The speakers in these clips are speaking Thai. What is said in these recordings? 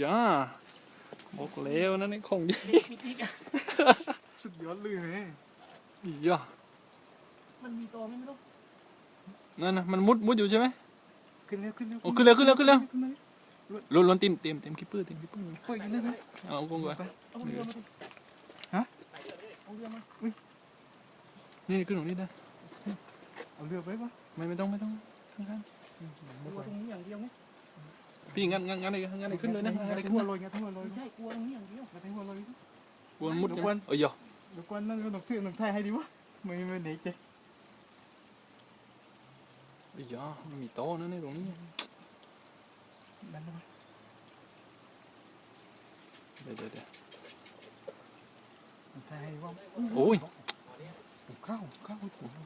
จ้าบอกแล้วนั่นไอ้ของดีปิดอีกอะสุดยอดเลยแม่อีย่ามันมีตัวไหมไม่รู้นั่นนะมันมุดมุดอยู่ใช่ไหมขึ้นแล้วขึ้นแล้วโอ้ขึ้นแล้วขึ้นแล้วขึ้นแล้วขึ้นแล้วล้นล้นเต็มเต็มเต็มคิปเปอร์เต็มคิปเปอร์เปิดอยู่นั่นนะเอากงก่อนเอาเรือมาดิฮะเอาเรือมานี่ขึ้นตรงนี้ได้เอาเรือไปปะไม่ไม่ต้องไม่ต้องข้างกลัวตรงนี้อย่างเดียวไหมๆ พี่งั้นงั้นงั้นอะไรงั้นอะไรขึ้นเลยนะงั้นอะไรงัดขึ้นหัวเลยลอยงัดหัวลอยไม่ใช่กลัวตรงนี้อย่างเดียวงัดหัวลอยกวนมุดเดี๋กัยวกวนนเอ้ยย่าเดี๋ยวกวนนั่นก็หนักถือหนักไทยให้ดีวะไม่ไม่ไหนเจ๊เอ้ยย่ามันมีโต๊ะนั่นในตรงนี้นั่นนะเดี๋ยวเดี๋ยวเดี๋ยวหนักไทยให้ดีวะโอ้ยข้าวข้าว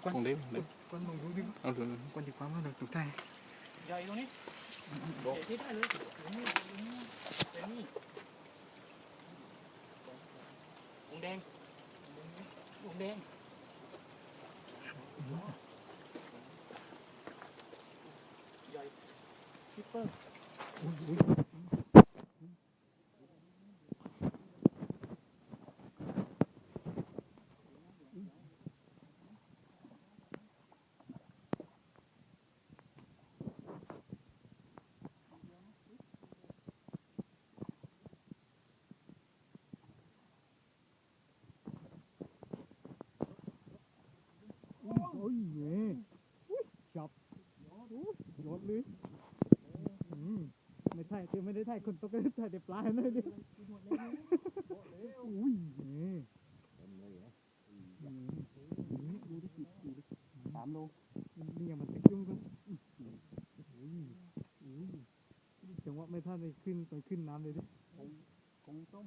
กวนของเด็กของเด็กกวนลงดูดิเอาเดี๋ยวกวนดีความว่าหนักตุกไทยใหญ่ตรงนี้เดี๋ยว ที่ได้เลยตรงนี้ตรงนี้ตรงนี้วงแดงวงแดงใหญ่คิปเปอร์ โอ้ยเย่จับยอดเลยไม่ใช่คือไม่ได้ถ่คนตกก็ถ่ายแต่ปลาเลยดิอุ้ยเย่ดูดิดูดิสามโลนี่ยังมันจะยุ่งกันอุ้ยอุ้ยจังหวะไม่ท่านเลยขึ้นไปขึ้นน้ำเลยดิกงต้ม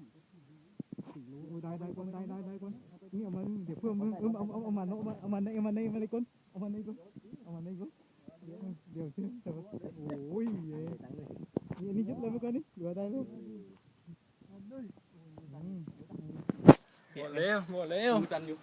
สี่โลได้ได้ก่อนได้ได้ได้ก่อน นี่เอามาเดี๋ยวเพิ่มเพิ่มเพิ่มเอาเอาเอามาเอามาเอามาในเอามาในเอามาในก่อนเอามาในก่อนเอามาในก่อนเดี๋ยวเดี๋ยวสิแต่ว่าโอ้ยเนี่นี่ยึดเลยเมื่อก่อนนี่เหลือได้เลยหมดแล้วหมดแล้วจันอยู่